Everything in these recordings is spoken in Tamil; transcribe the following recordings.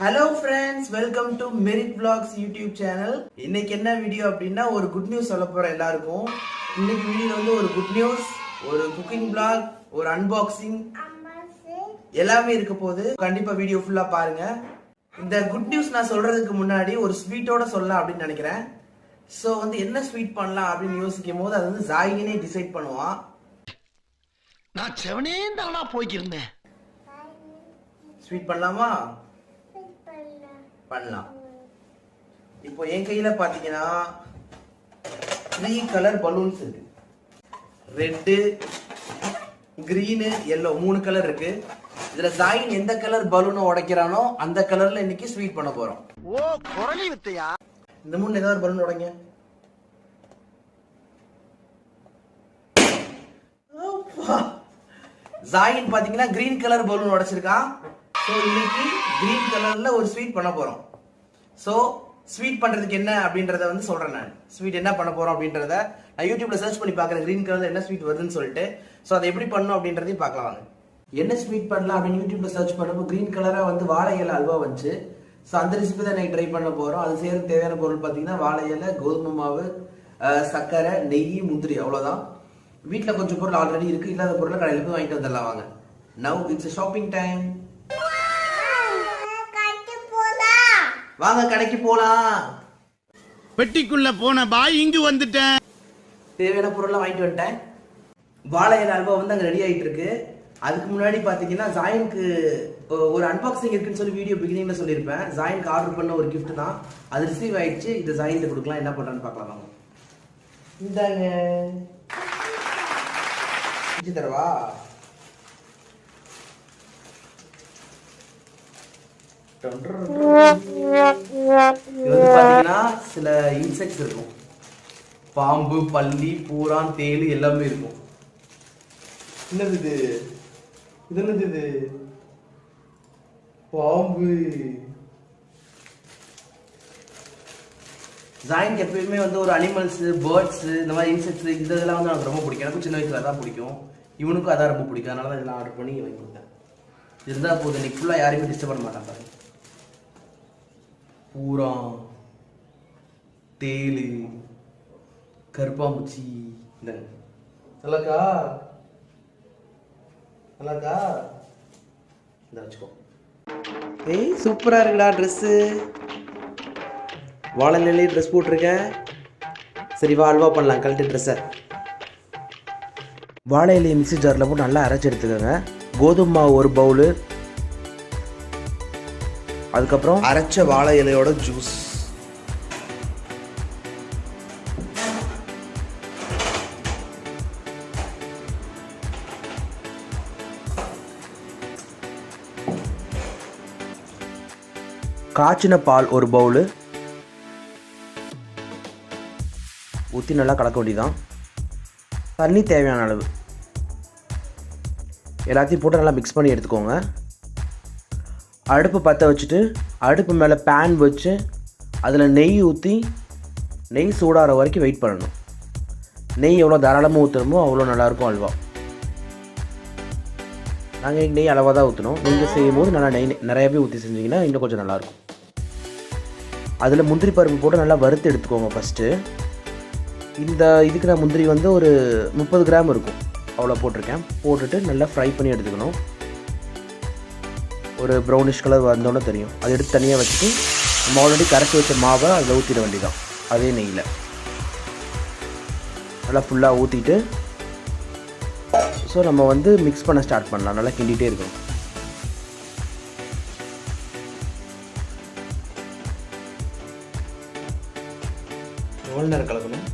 Hello friends welcome to merit vlogs YouTube channel இன்னைக்கு என்ன வீடியோ அப்படின்னா ஒரு குட் நியூஸ் சொல்ல போறேன் எல்லாருக்கும். இன்னைக்கு வீடியோ வந்து ஒரு குட் நியூஸ் ஒரு குக்கிங் vlog ஒரு அன்பாக்சிங் எல்லாமே இருக்க போகுது. கண்டிப்பா வீடியோ ஃபுல்லா பாருங்க. இந்த குட் நியூஸ் நான் சொல்றதுக்கு முன்னாடி ஒரு ஸ்வீட்டோட சொல்லலாம் அப்படின்னு நினைக்கிறேன். ஸோ வந்து என்ன ஸ்வீட் பண்ணலாம் அப்படின்னு யோசிக்கும் போது அது வந்து ஜாயினே டிசைட் பண்ணுவான். நான் செவனே தானா போய்க்கிருந்தேன். ஸ்வீட் பண்ணலாமா? பண்ணலாம். இப்போ என் கையில பாத்தீங்கன்னா த்ரீ கலர் பலூன்ஸ் இருக்கு. ரெட்டு கிரீனு எல்லோ மூணு கலர் இருக்கு. இதுல ஜாயின் எந்த கலர் பலூனை உடைக்கிறானோ அந்த கலர்ல இன்னைக்கு ஸ்வீட் பண்ண போறோம். ஓ குரலி வித்தையா? இந்த மூணு ஏதாவது பலூன் உடைங்க. ஜாயின் பாத்தீங்கன்னா கிரீன் கலர் பலூன் உடைச்சிருக்கான். ஸோ இன்னைக்கு கிரீன் கலர்ல ஒரு ஸ்வீட் பண்ண போறோம். ஸோ ஸ்வீட் பண்றதுக்கு என்ன அப்படின்றத வந்து சொல்றேன் நான். ஸ்வீட் என்ன பண்ண போறோம் அப்படின்றத நான் யூடியூப்ல சர்ச் பண்ணி பார்க்குறேன் கிரீன் கலர்ல என்ன ஸ்வீட் வருதுன்னு சொல்லிட்டு ஸோ அதை எப்படி பண்ணணும் அப்படின்றதையும் பார்க்கலாம் வாங்க. என்ன ஸ்வீட் பண்ணலாம் அப்படின்னு யூடியூப்ல சர்ச் பண்ணப்போ கிரீன் கலரா வந்து வாழை இலை அல்வா வந்துச்சு. ஸோ அந்த ரெசிபி தான் நான் ட்ரை பண்ண போறோம். அது செய்யறதுக்கு தேவையான பொருள் பார்த்தீங்கன்னா வாழை இலை கோதுமை மாவு சக்கரை சர்க்கரை நெய் முந்திரி அவ்வளோதான் வீட்டில் கொஞ்சம் பொருள் ஆல்ரெடி இருக்குது இல்லாத பொருளை கடையில் போய் வாங்கிட்டு வந்துடலாம் வாங்க. நவ் இட்ஸ் ஷாப்பிங் டைம் வாங்க கடைக்கு போலாம். பெட்டிக்குள்ள போன பாய் இங்கு வந்துட்டேன். தேவையான பொருள்லாம் வாங்கிட்டு வந்துட்டேன். வாழை இலை அல்வா வந்து அங்கே ரெடி ஆகிட்டு இருக்கு. அதுக்கு முன்னாடி பார்த்தீங்கன்னா ஜாயின்க்கு ஒரு அன்பாக்சிங் இருக்குன்னு சொல்லி வீடியோ பிகினிங்ல சொல்லியிருப்பேன். ஜாயின்க்கு ஆர்டர் பண்ண ஒரு gift தான். அது ரிசீவ் ஆயிடுச்சு. இது ஜாயின்ட்டு கொடுக்கலாம். என்ன பண்ணுறான்னு பார்க்கலாம் வாங்க. இந்தாங்க. தரவா சில இன்செக்ட்ஸ் இருக்கும். பாம்பு பல்லி பூரான் தேளு எல்லாமே இருக்கும். என்னது இது? இது என்னது இது? பாம்பு. ஜாயின்க்கு எப்பயுமே வந்து ஒரு அனிமல்ஸ் பேர்ட்ஸ் இந்த மாதிரி இன்செக்ட்ஸ் இந்த இதெல்லாம் வந்து எனக்கு ரொம்ப பிடிக்கும். எனக்கும் சின்ன வயசுல தான் பிடிக்கும். இவனுக்கும் அதான் ரொம்ப பிடிக்கும். அதனால தான் இதெல்லாம் ஆர்டர் பண்ணி வாங்கி கொடுத்தேன். இருந்தா போதும். இன்னைக்கு ஃபுல்லாக யாரையுமே டிஸ்டர்ப் பண்ண மாட்டான் பாருங்க. பூரா தேளு கருப்பாம்பூச்சி நல்லாக்கா நல்லாக்கா இந்த வச்சுக்கோ. ஏய் சூப்பராக இருக்குடா ட்ரெஸ்ஸு வாழை நிலையே ட்ரெஸ் போட்டிருக்கேன் சரி வா அல்வா பண்ணலாம். கழட்டு ட்ரெஸ்ஸை வாழை இலையை மிக்சி ஜாரில் போட்டு நல்லா அரைச்சி எடுத்துக்கோங்க. கோதுமை மாவு ஒரு பவுலு அதுக்கப்புறம் அரைச்ச வாழை இலையோட ஜூஸ் காய்ச்சின பால் ஒரு பவுலு. ஊற்றி நல்லா கலக்க வேண்டியதான் தண்ணி தேவையான அளவு. எல்லாத்தையும் போட்டு நல்லா மிக்ஸ் பண்ணி எடுத்துக்கோங்க. அடுப்பு பற்ற வச்சுட்டு அடுப்பு மேலே பேன் வச்சு அதில் நெய் ஊற்றி நெய் சூடாகிற வரைக்கும் வெயிட் பண்ணணும். நெய் எவ்வளோ தாராளமாக ஊற்றுறமோ அவ்வளோ நல்லாயிருக்கும் அல்வா. நாங்கள் நெய் அளவாக தான் ஊற்றணும் நீங்கள் செய்யும் போது நல்லா நெய் நிறையவே ஊற்றி செஞ்சீங்கன்னா இன்னும் கொஞ்சம் நல்லாயிருக்கும் அதில் முந்திரி பருப்பு போட்டு நல்லா வறுத்து எடுத்துக்கோங்க ஃபஸ்ட்டு இந்த இதுக்கு நான் முந்திரி வந்து ஒரு முப்பது கிராம் இருக்கும். அவ்வளோ போட்டிருக்கேன். போட்டுட்டு நல்லா ஃப்ரை பண்ணி எடுத்துக்கணும். ஒரு ப்ரௌனிஷ் கலர் வந்தோன்னே தெரியும். அதை எடுத்து தனியாக வச்சுட்டு நம்ம ஆல்ரெடி கரைச்சி வச்ச மாவை அதில் ஊற்றிட வேண்டியதான் அதே நெய்யில். நல்லா ஃபுல்லாக ஊற்றிட்டு ஸோ நம்ம வந்து மிக்ஸ் பண்ண ஸ்டார்ட் பண்ணலாம். நல்லா கிண்டிகிட்டே இருக்கணும். எவ்வளோ நேரம் கலக்கணும்.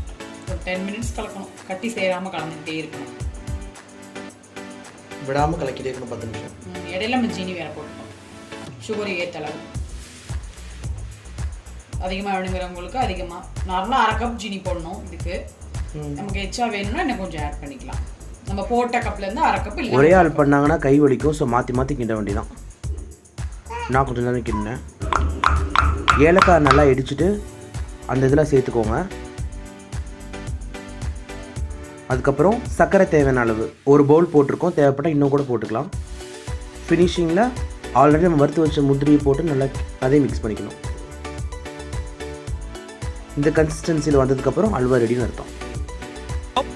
ஒரு டென் மினிட்ஸ் கலக்கணும். கட்டி சேராமல் கலந்துக்கிட்டே இருக்கணும். விடாமல் கலக்கிட்டே இருக்கணும் பத்து நிமிஷம். இடையில நம்ம ஜீனி வேற போட்டுக்கணும். சுகர் ஏற்ற அளவு. அதிகமாக வேணுங்கிறவங்களுக்கு அதிகமாக நார்மலாக அரை கப் ஜீனி போடணும் இதுக்கு. நமக்கு எச்சா வேணும்னா இன்னும் கொஞ்சம் ஆட் பண்ணிக்கலாம். நம்ம போட்ட கப்லேருந்து அரை கப் இல்லை ஒரே ஆள் பண்ணாங்கன்னா கை வலிக்கும் ஸோ மாற்றி மாற்றி கிண்ட வேண்டியதான் நான் கொஞ்சம் நேரம் கிண்டினேன். ஏலக்காய் நல்லா இடிச்சிட்டு அந்த இதில் சேர்த்துக்கோங்க. அதுக்கப்புறம் சர்க்கரை தேவையான அளவு. ஒரு பவுல் போட்டிருக்கோம். தேவைப்பட்டால் இன்னும் கூட போட்டுக்கலாம். ஃபினிஷிங்கில் ஆல்ரெடி நம்ம வறுத்து வச்ச முந்திரியை போட்டு நல்லா அதையும் மிக்ஸ் பண்ணிக்கணும். இந்த கன்சிஸ்டன்சியில் வந்ததுக்கப்புறம் அல்வா ரெடின்னு அர்த்தம்.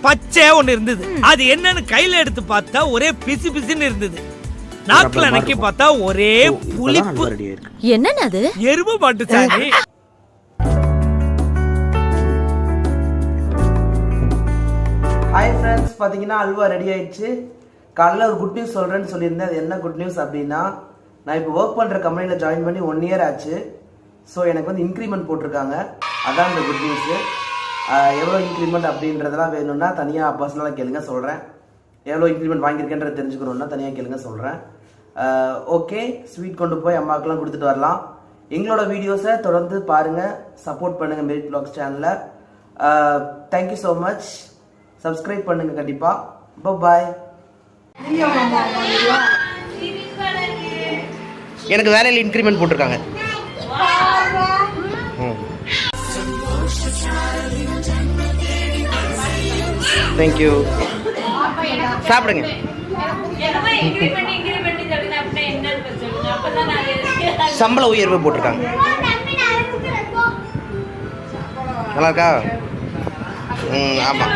பச்சை ஒண்ணு இருந்தது. அது என்னன்னு கையில எடுத்து பார்த்தா ஒரே பிசு பிசுன்னு இருந்தது. நாக்குல நக்கி பார்த்தா ஒரே புளிப்பு. அல்வா ரெடி ஆயிருக்கு. என்னன்னு அது? எருமை மாட்டு சாணி ஃப்ரெண்ட்ஸ் பார்த்தீங்கன்னா அல்வா ரெடி ஆயிடுச்சு. காலைல ஒரு குட் நியூஸ் சொல்கிறேன்னு சொல்லியிருந்தேன். அது என்ன குட் நியூஸ் அப்படின்னா நான் இப்போ ஒர்க் பண்ணுற கம்பெனியில் ஜாயின் பண்ணி ஒன் இயர் ஆச்சு. ஸோ எனக்கு வந்து இன்க்ரிமெண்ட் போட்டிருக்காங்க. அதான் இந்த குட் நியூஸு எவ்வளோ இன்க்ரிமெண்ட் அப்படின்றதெல்லாம் வேணும்னா தனியாக பர்சனலாக கேளுங்க சொல்கிறேன் எவ்வளோ இன்க்ரிமெண்ட் வாங்கியிருக்கேன்றத தெரிஞ்சுக்கணுன்னா தனியாக கேளுங்க சொல்கிறேன் ஓகே ஸ்வீட் கொண்டு போய் அம்மாவுக்குலாம் கொடுத்துட்டு வரலாம். எங்களோட வீடியோஸை தொடர்ந்து பாருங்கள் சப்போர்ட் பண்ணுங்கள் மெரிட் பிளாக்ஸ் சேனலில் thank you so much subscribe பண்ணுங்க கண்டிப்பாக பாய் எனக்கு வேலையில் இன்க்ரிமெண்ட் போட்டிருக்காங்க. தேங்க்யூ சாப்பிடுங்க. சம்பள உயர்வு போட்டிருக்காங்க. நல்லா இருக்கா? ம் ஆமாம்